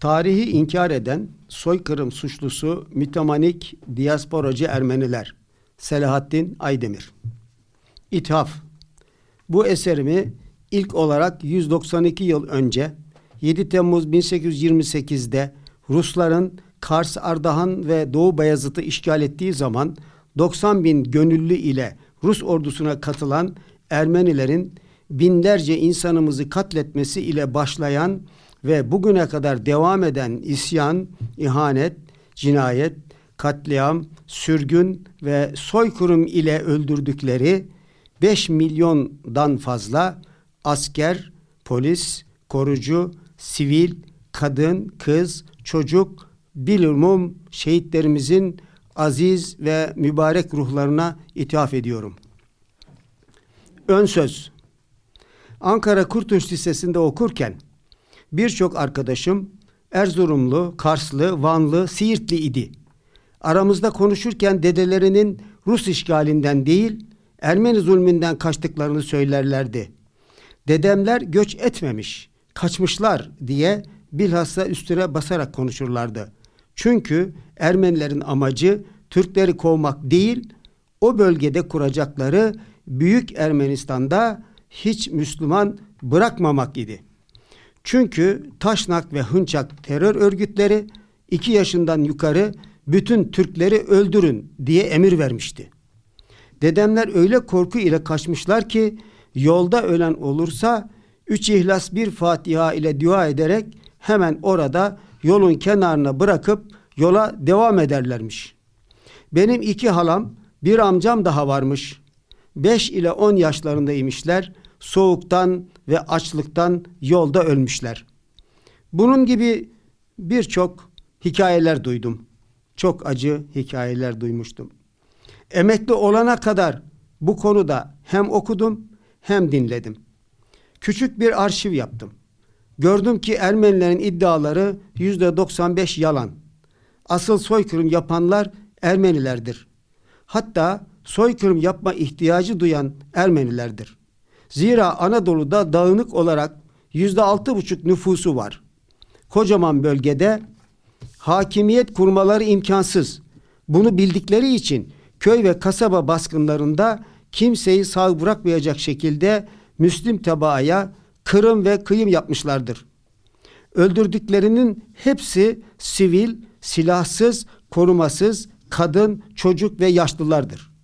Tarihi inkar eden soykırım suçlusu mütemanik diasporacı Ermeniler Selahattin Aydemir. İthaf. Bu eserimi ilk olarak 192 yıl önce 7 Temmuz 1828'de Rusların Kars, Ardahan ve Doğu Bayazıt'ı işgal ettiği zaman 90 bin gönüllü ile Rus ordusuna katılan Ermenilerin binlerce insanımızı katletmesi ile başlayan ve bugüne kadar devam eden isyan, ihanet, cinayet, katliam, sürgün ve soykırım ile öldürdükleri 5 milyondan fazla asker, polis, korucu, sivil, kadın, kız, çocuk, bilumum şehitlerimizin aziz ve mübarek ruhlarına ithaf ediyorum. Ön söz. Ankara Kurtuluş Lisesi'nde okurken birçok arkadaşım Erzurumlu, Karslı, Vanlı, Siirtli idi. Aramızda konuşurken dedelerinin Rus işgalinden değil, Ermeni zulmünden kaçtıklarını söylerlerdi. Dedemler göç etmemiş, kaçmışlar diye bilhassa üstüne basarak konuşurlardı. Çünkü Ermenilerin amacı Türkleri kovmak değil, o bölgede kuracakları Büyük Ermenistan'da hiç Müslüman bırakmamak idi. Çünkü Taşnak ve Hınçak terör örgütleri iki yaşından yukarı bütün Türkleri öldürün diye emir vermişti. Dedemler öyle korku ile kaçmışlar ki yolda ölen olursa üç ihlas bir Fatiha ile dua ederek hemen orada yolun kenarına bırakıp yola devam ederlermiş. Benim iki halam bir amcam daha varmış. 5 ile 10 yaşlarındaymışlar. Soğuktan ve açlıktan yolda ölmüşler. Bunun gibi birçok hikayeler duydum. Çok acı hikayeler duymuştum. Emekli olana kadar bu konuda hem okudum hem dinledim. Küçük bir arşiv yaptım. Gördüm ki Ermenilerin iddiaları yüzde 95 yalan. Asıl soykırım yapanlar Ermenilerdir. Hatta soykırım yapma ihtiyacı duyan Ermenilerdir. Zira Anadolu'da dağınık olarak yüzde altı buçuk nüfusu var. Kocaman bölgede hakimiyet kurmaları imkansız. Bunu bildikleri için köy ve kasaba baskınlarında kimseyi sağ bırakmayacak şekilde Müslim tabaaya kırım ve kıyım yapmışlardır. Öldürdüklerinin hepsi sivil, silahsız, korumasız, kadın, çocuk ve yaşlılardır.